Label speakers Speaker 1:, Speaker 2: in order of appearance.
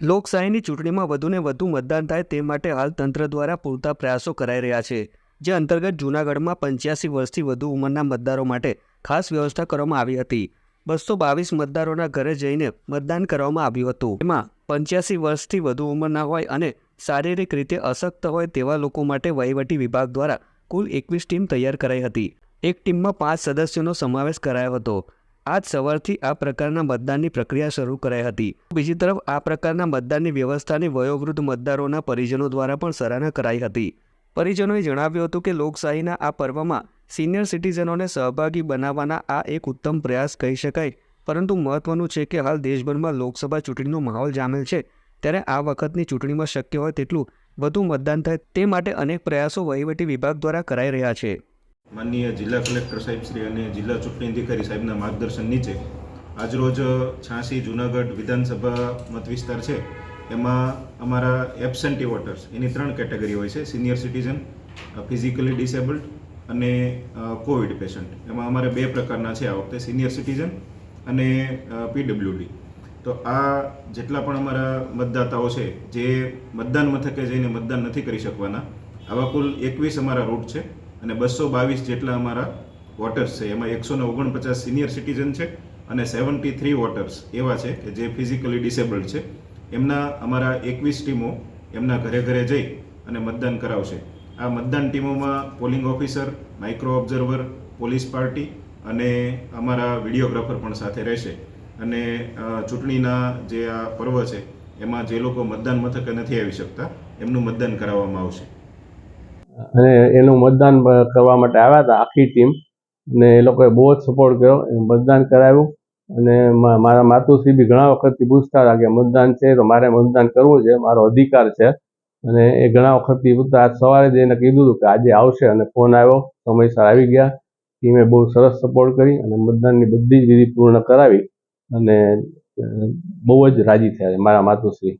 Speaker 1: લોકશાહીની ચૂંટણીમાં વધુને વધુ મતદાન થાય તે માટે હાલ તંત્ર દ્વારા પૂરતા પ્રયાસો કરાઈ રહ્યા છે, જે અંતર્ગત જૂનાગઢમાં પંચ્યાસી વર્ષથી વધુ ઉંમરના મતદારો માટે ખાસ વ્યવસ્થા કરવામાં આવી હતી. બસો બાવીસ મતદારોના ઘરે જઈને મતદાન કરવામાં આવ્યું હતું. એમાં પંચ્યાસી વર્ષથી વધુ ઉંમરના હોય અને શારીરિક રીતે અશક્ત હોય તેવા લોકો માટે વહીવટી વિભાગ દ્વારા કુલ એકવીસ ટીમ તૈયાર કરાઈ હતી. એક ટીમમાં પાંચ સદસ્યોનો સમાવેશ કરાયો હતો. આજ સવારથી આ પ્રકારના મતદાનની પ્રક્રિયા શરૂ કરાઈ હતી. બીજી તરફ, આ પ્રકારના મતદાનની વ્યવસ્થાની વયોવૃદ્ધ મતદારોના પરિજનો દ્વારા પણ સરાહના કરાઈ હતી. પરિજનોએ જણાવ્યું હતું કે, લોકશાહીના આ પર્વમાં સિનિયર સિટીઝનોને સહભાગી બનાવવાના આ એક ઉત્તમ પ્રયાસ કહી શકાય. પરંતુ મહત્વનું છે કે, હાલ દેશભરમાં લોકસભા ચૂંટણીનો માહોલ જામેલ છે. ત્યારે આ વખતની ચૂંટણીમાં શક્ય હોય તેટલું વધુ મતદાન થાય તે માટે અનેક પ્રયાસો વહીવટી વિભાગ દ્વારા કરાઈ રહ્યા છે.
Speaker 2: માનનીય જિલ્લા કલેક્ટર સાહેબ શ્રી અને જિલ્લા ચૂંટણી અધિકારી સાહેબના માર્ગદર્શન નીચે આજરોજ છાસી જુનાગઢ વિધાનસભા મત વિસ્તાર છે. એમાં અમારા એબસેન્ટી વોટર્સ એની ત્રણ કેટેગરી હોય છે સિનિયર સિટીઝન ફિઝિકલી ડિસેબલ્ડ અને કોવિડ પેશન્ટ એમાં અમારે બે પ્રકારના છે આ વખતે સિનિયર સિટીઝન અને પીડબ્લ્યુડી તો આ જેટલા પણ અમારા મતદાતાઓ છે, જે મતદાન મથકે જઈને મતદાન નથી કરી શકવાના, આવા કુલ એકવીસ અમારા રૂટ છે. અને બસો બાવીસ જેટલા અમારા વોટર્સ છે. એમાં એકસો ને ઓગણપચાસ સિનિયર સિટીઝન છે અને સેવન્ટી થ્રી વોટર્સ એવા છે કે જે ફિઝિકલી ડિસેબલ્ડ છે. એમના અમારા એકવીસ ટીમો એમના ઘરે ઘરે જઈ અને મતદાન કરાવશે. આ મતદાન ટીમોમાં polling officer micro observer police party અને અમારા વિડીયોગ્રાફર પણ સાથે રહેશે. અને ચૂંટણીના જે આ પર્વ છે, એમાં જે લોકો મતદાન મથકે નથી આવી શકતા, એમનું મતદાન કરાવવામાં આવશે.
Speaker 3: અને એનું મતદાન કરવા માટે આવ્યા હતા આખી ટીમ અને એ લોકોએ બહુ જ સપોર્ટ કર્યો. મતદાન કરાવ્યું. અને મારા માતુશ્રી બી ઘણા વખતથી પૂછતા હતા કે મતદાન છે તો મારે મતદાન કરવું છે. મારો અધિકાર છે. અને એ ઘણા વખતથી પૂછતા આજ સવારે જ એને કીધું હતું કે આજે આવશે અને ફોન આવ્યો. સમયસર આવી ગયા. ટીમે બહુ સરસ સપોર્ટ કરી અને મતદાનની બધી જ વિધિ પૂર્ણ કરાવી. અને બહુ જ રાજી થયા મારા માતુશ્રી.